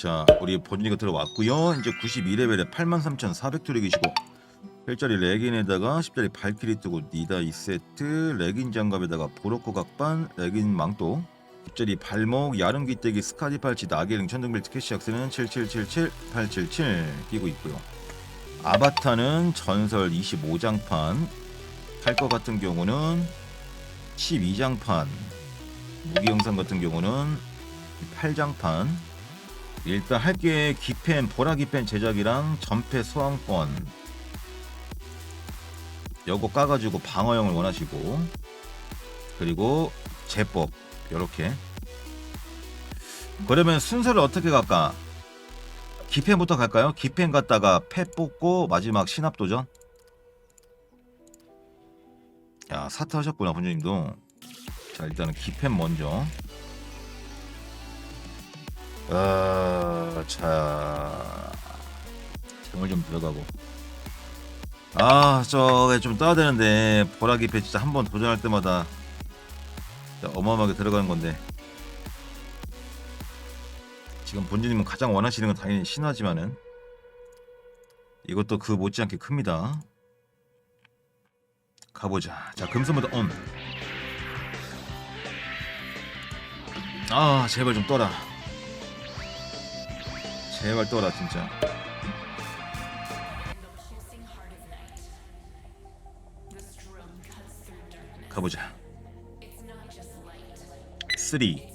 자 우리 본인이가 들어왔고요. 이제 92레벨에 83,400투력이시고 1짜리 레긴에다가 10짜리 발키리 뜨고 니다 2세트 레긴 장갑에다가 보로코 각반 레긴 망토 10짜리 발목 야름 귀때기 스카디 팔찌 나게링 천둥벨트 캐시악스는 7777 877 끼고 있고요. 아바타는 전설 25장판 할것 같은 경우는 12장판 무기 영상 같은 경우는 8장판. 일단 할 게 기펜 보라기펜 제작이랑 전패 소환권. 요거 까가지고 방어형을 원하시고. 그리고 제법 요렇게. 그러면 순서를 어떻게 갈까? 기펜부터 갈까요? 기펜 갔다가 패 뽑고 마지막 신압 도전? 야 사트 하셨구나 본주님도 자 일단은 기펜 먼저 아, 자, 정을 좀 들어가고. 아, 저좀 떠야 되는데 보라기 배 진짜 한 번 도전할 때마다 어마어마하게 들어가는 건데. 지금 본주님은 가장 원하시는 건 당연히 신화지만은 이것도 그 못지않게 큽니다. 가보자. 자, 금손부터 온. 아, 제발 좀 떠라. 제발 떠라 진짜. 가보자. 3 2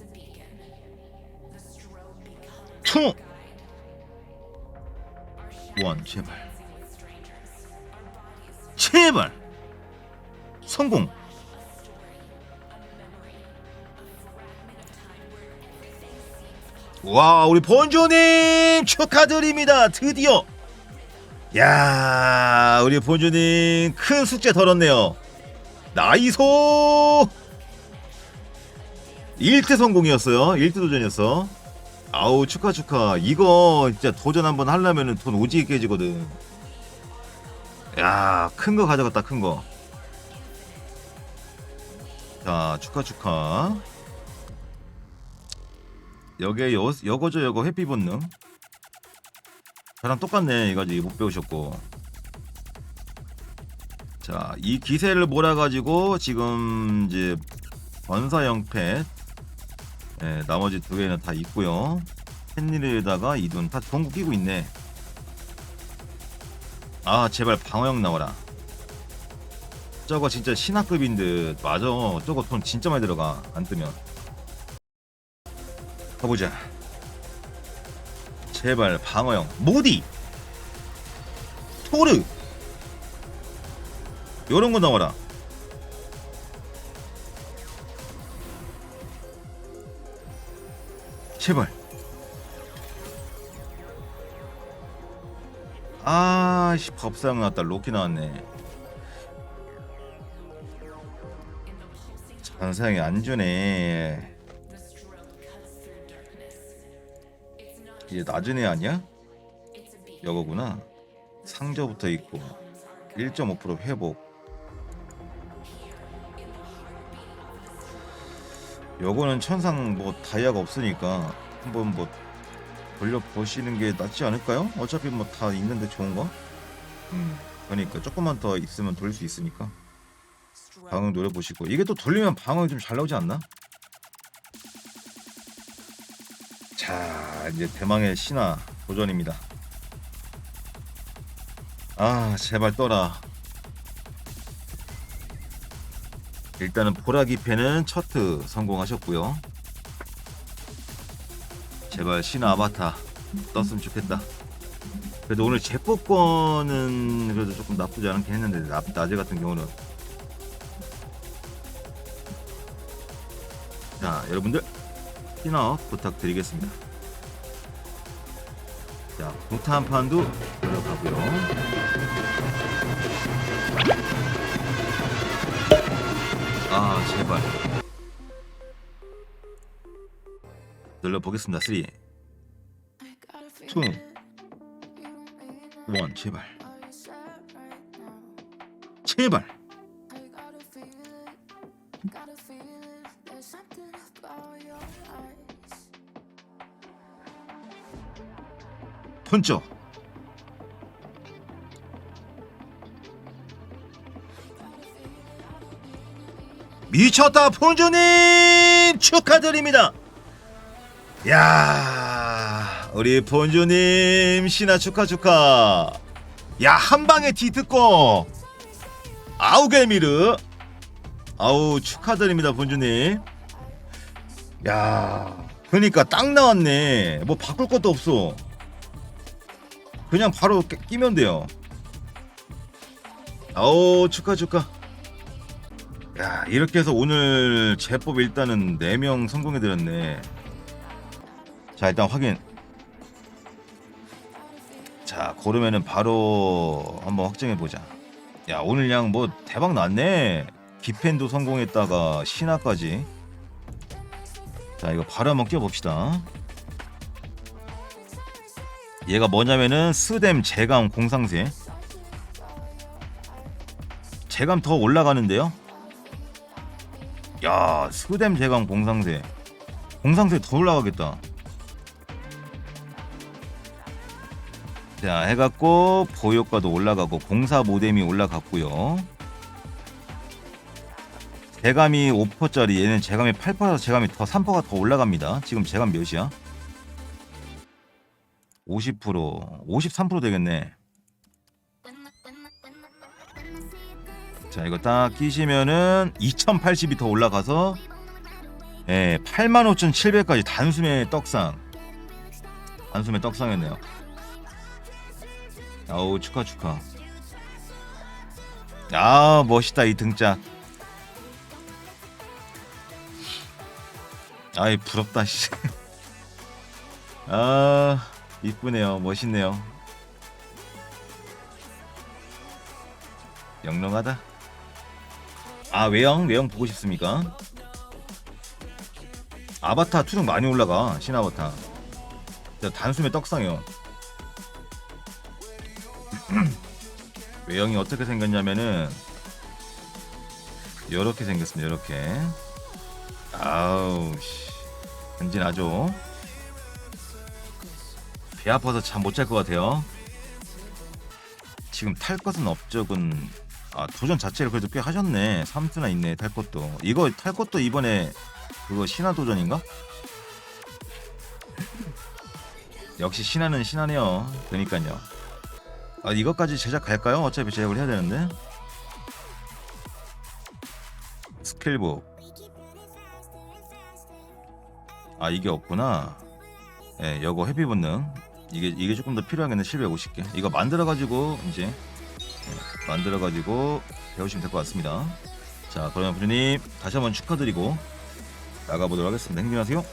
1 제발. 제발. 성공 와 우리 본주님 축하드립니다. 드디어. 야 우리 본주님 큰 숙제 덜었네요. 나이소! 1대 성공이었어요. 1대 도전이었어. 아우 축하 축하. 이거 진짜 도전 한번 하려면 돈 오지게 깨지거든. 야 큰 거 가져갔다 큰거 자 축하 축하 여기에 여, 여거죠 여거 해피 본능. 저랑 똑같네. 이거 아직 못 배우셨고. 자 이 기세를 몰아가지고 지금 이제 번사형 펫 예, 나머지 두 개는 다 있고요. 팬일에다가 이돈 다 동구 끼고 있네. 아 제발 방어형 나와라. 저거 진짜 신화급인 듯. 맞아. 저거 돈 진짜 많이 들어가. 안 뜨면 가보자. 제발 방어형 모디 토르 요런 거 나와라. 제발. 아씨 법상 나왔다 로키 나왔네. 전상이 안 주네. 이제 낮은 애 아니야? 여거구나. 상저부터 있고 1.5% 회복. 요거는 천상 뭐 다이아가 없으니까 한번 뭐 돌려 보시는 게 낫지 않을까요? 어차피 뭐 다 있는데 좋은 거. 음. 그러니까 조금만 더 있으면 돌릴 수 있으니까 방어 노려 보시고 이게 또 돌리면 방어이 좀 잘 나오지 않나? 자 이제 대망의 신화 도전입니다. 아 제발 떠라. 일단은 보라기 패는 첫트 성공하셨고요. 제발 신화 아바타 떴으면 좋겠다. 그래도 오늘 제법권은 그래도 조금 나쁘지 않게 했는데 나, 낮에 같은 경우는. 자 여러분들 피너 부탁드리겠습니다. 자, 공타 한 판도 들어가고요. 아, 제발. 눌러보겠습니다. 3, 2, 1, 제발. 제발. 펀쳐 미쳤다 폰주님! 축하드립니다. 야 우리 폰주님 신화 축하 축하. 야 한방에 뒤특고 아우게미르. 아우 축하드립니다 본주님. 야 그러니까 딱 나왔네. 뭐 바꿀 것도 없어 그냥 바로 끼- 끼면 돼요. 아우 축하 축하. 야 이렇게 해서 오늘 제법 일단은 4명 성공해드렸네. 자 일단 확인. 자 고르면은 바로 한번 확정해보자. 야 오늘 양 뭐 대박 났네. 기펜도 성공했다가 신화까지. 자 이거 바로 한번 끼워봅시다 얘가 뭐냐면은 스뎀 재감 공상세 재감 더 올라가는데요? 야 스뎀 재감 공상세 공상세 더 올라가겠다. 자 해갖고 보효과도 올라가고 공사 모뎀이 올라갔고요. 재감이 5%짜리 얘는 재감이 8%라서 재감이 더 3%가 더 올라갑니다. 지금 재감 몇이야? 50% 53% 되겠네. 자 이거 딱 끼시면은 2080이 더 올라가서 예 85,700까지 단숨에 떡상. 단숨에 떡상했네요. 아우 축하 축하. 아 멋있다 이 등짝. 아이 부럽다 씨. 아 이쁘네요. 멋있네요. 영롱하다. 아 외형? 외형 보고 싶습니까? 아바타 투능 많이 올라가 신아바타. 단숨에 떡상이요. 외형이 어떻게 생겼냐면은 이렇게 생겼습니다 이렇게. 아우 씨. 간지나죠 배 아파서 잠 못 잘 것 같아요. 지금 탈 것은 업적은 아 도전 자체를 그래도 꽤 하셨네. 3수나 있네 탈 것도. 이거 탈 것도 이번에 그거 신화 도전인가? 역시 신화는 신화네요. 그러니까요. 아 이것까지 제작할까요? 어차피 제작을 해야 되는데. 스킬북. 아 이게 없구나. 예 여거 회피 본능 이게 이게 조금 더 필요하겠네 750개. 이거 만들어 가지고 이제 예, 만들어 가지고 배우시면 될 것 같습니다. 자 그러면 부주님 다시 한번 축하드리고 나가보도록 하겠습니다. 행진하세요